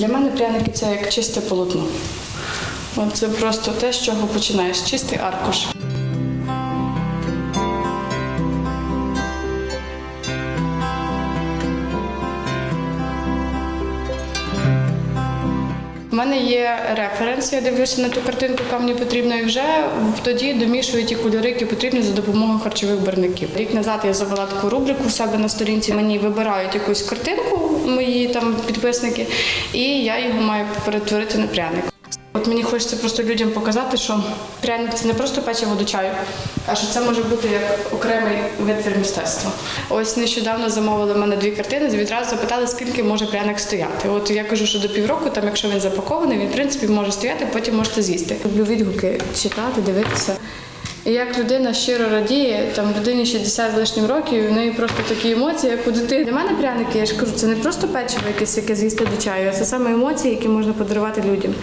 Для мене пряники це як чисте полотно. От це просто те, з чого починаєш. Чистий аркуш. У мене є референс, я дивлюся на ту картинку, яка мені потрібна, і вже тоді домішую ті кольори, які потрібні за допомогою харчових барвників. Рік назад я завела таку рубрику в себе на сторінці. Мені вибирають якусь картинку, мої там підписники, і я його маю перетворити на пряник. От мені хочеться просто людям показати, що пряник це не просто печиво до чаю, а що це може бути як окремий витвір мистецтва. Ось нещодавно замовили мене дві картини, відразу запитали, скільки може пряник стояти. От я кажу, що до півроку, там, якщо він запакований, він в принципі може стояти, потім можете з'їсти. Люблю відгуки читати, дивитися. Як людина щиро радіє, там людині 60 з лишнім років, і в неї просто такі емоції, як у дитини. Для мене пряники, я ж кажу, це не просто печиво якесь, яке з'їсти до чаю, а це саме емоції, які можна подарувати людям.